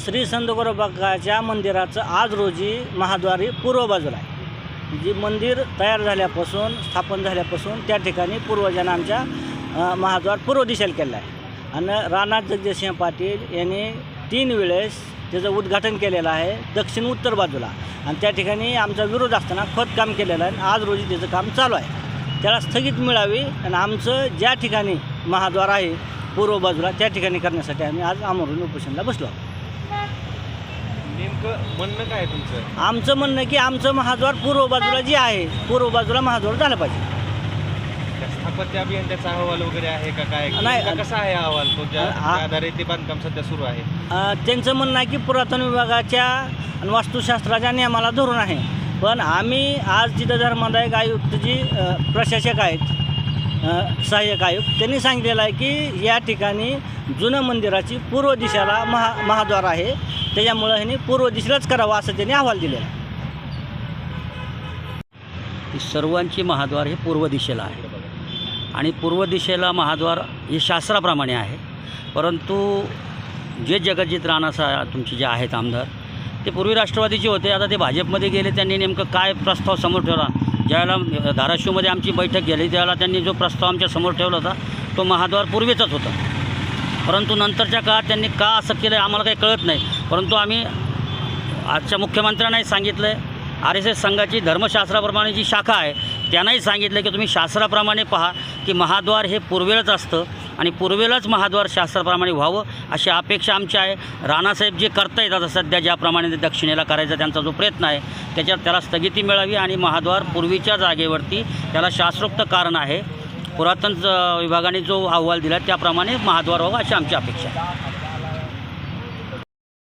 श्री संतगोरोबाच्या मंदिराचं आज रोजी महाद्वारी पूर्व बाजूला आहे. जी मंदिर तयार झाल्यापासून स्थापन झाल्यापासून त्या ठिकाणी पूर्वजांना आमच्या महाद्वार पूर्व दिशेला केलं आहे. आणि राणा जगदीशसिंह पाटील यांनी तीन वेळेस त्याचं उद्घाटन केलेलं आहे दक्षिण उत्तर बाजूला. आणि त्या ठिकाणी आमचा विरोध असताना खोदकाम केलेलं आहे आणि आज रोजी त्याचं काम चालू आहे. त्याला स्थगित मिळावी आणि आमचं ज्या ठिकाणी महाद्वार आहे पूर्व बाजूला त्या ठिकाणी करण्यासाठी आम्ही आज आमरून उपोषणला बसलो आहोत. नेमकं म्हणणं काय आहे तुमचं? आमचं म्हणणं की आमचं महाद्वार पूर्व बाजूला जे आहे पूर्व बाजूला महाद्वार झालं पाहिजे. त्या स्थापत्य अभियंत्याचा अहवाल वगैरे आहे का काय? नाही. नेमका कसा आहे अहवाल? तो ज्या आ- ज्या आधारे ते बांधकाम सध्या सुरू आहे. अ, त्यांचं म्हणणं आहे की पुरातन विभागाच्या आणि वास्तुशास्त्राच्या नियमाला धरून आहे. पण आम्ही आज तिथं धर्मादायक आयुक्त जी अ, प्रशासक आहेत सहाय्यक आयुक्त. त्यांनी सांगितलेलं आहे की या ठिकाणी जुनं मंदिराची पूर्व दिशेला महा महाद्वार आहे. त्याच्यामुळं ह्यांनी पूर्व दिशेलाच करावं असं त्यांनी अहवाल दिलेला आहे. सर्वांची महाद्वार हे पूर्व दिशेला आहे. आणि पूर्व दिशेला महाद्वार हे शास्त्राप्रमाणे आहे. परंतु जे जगजित राणा सा तुमचे जे आहेत आमदार ते पूर्वी राष्ट्रवादीचे होते. आता ते भाजपमध्ये गेले त्यांनी नेमकं काय प्रस्ताव समोर ठेवला? ज्यावेळेला धाराशिवमध्ये आमची बैठक गेली त्यावेळेला त्यांनी जो प्रस्ताव आमच्यासमोर ठेवला होता तो महाद्वार पूर्वीचाच होता. परंतु नंतरच्या काळात त्यांनी का असं केलं आम्हाला काही कळत नाही. परंतु आम्ही आजच्या मुख्यमंत्र्यांनाही सांगितलं आहे आर एस एस संघाची धर्मशास्त्राप्रमाणे जी शाखा आहे त्यांनाही सांगितलं की तुम्ही शास्त्राप्रमाणे पहा की महाद्वार हे पूर्वेलाच असतं. आणि पूर्वेलाच महाद्वार शास्त्राप्रमाणे व्हावं अशी अपेक्षा आमची आहे. राणासाहेब जे करता येतात सध्या ज्याप्रमाणे ते दक्षिणेला करायचा त्यांचा जो प्रयत्न आहे त्याच्यात त्याला स्थगिती मिळावी आणि महाद्वार पूर्वीच्या जागेवरती त्याला शास्त्रोक्त कारण आहे. पुरातन विभागाने जो अहवाल दिला त्याप्रमाणे महाद्वार व्हावा अशी आमची अपेक्षा आहे.